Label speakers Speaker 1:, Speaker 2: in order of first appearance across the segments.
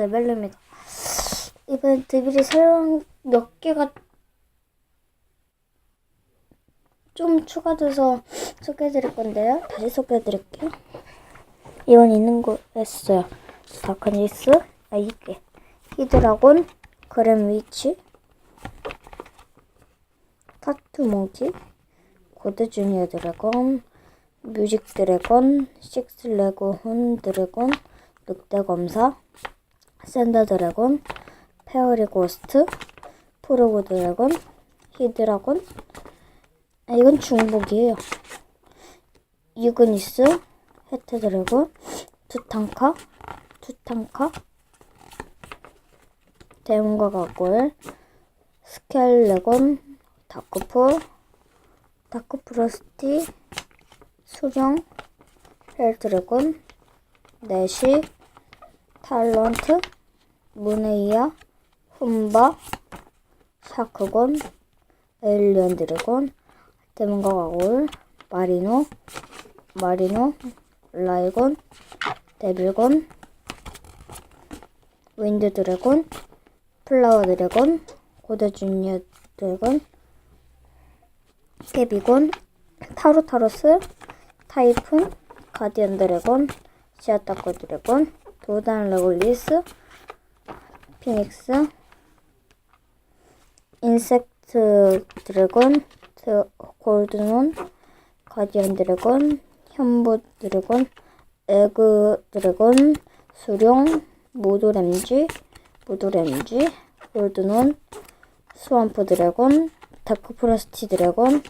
Speaker 1: 레벨입니다. 이번 드빌이 새로운 몇 개가 좀 추가돼서 소개해드릴 건데요. 다시 소개해드릴게요. 이번 있는 거였어요. 다크니스, 아 이게 히드라곤, 그램 위치, 타투 모지, 고드 주니어 드래곤, 뮤직 드래곤, 식스 레고훈 드래곤, 늑대 검사, 샌더 드래곤, 페어리 고스트, 프로그 드래곤, 히드라곤. 아, 이건 중복이에요. 유그니스, 헤트 드래곤, 투탕카, 투탕카, 데몬과 가골, 스켈레곤, 다크풀, 다크프로스티, 수정, 헬드래곤, 내시, 탈런트, 무네이아, 훔바, 샤크곤, 에일리언 드래곤, 데몬과 가골, 마리노, 마리노, 라이곤, 데빌곤, 윈드 드래곤, 플라워 드래곤, 고대 주니어 드래곤, 케비곤, 타루타로스, 타이푼, 가디언 드래곤, 시아타코 드래곤, 도단 레골리스, 피닉스, 인섹트 드래곤, 드- 골드논, 가디언 드래곤, 현부 드래곤, 에그 드래곤, 수룡, 모도램지, 모도램지, 골드논, 스완프 드래곤, 다크 프로스티 드래곤,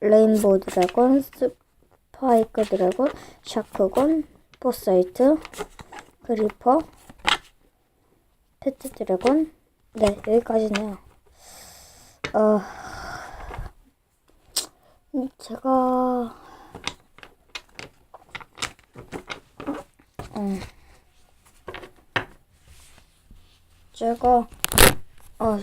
Speaker 1: 레인보우 드래곤, 스파이크 드래곤, 샤크곤, 포사이트, 그리퍼, 페트 드래곤. 네, 여기까지네요. 어, 음, 제가, 음, 제가, 어,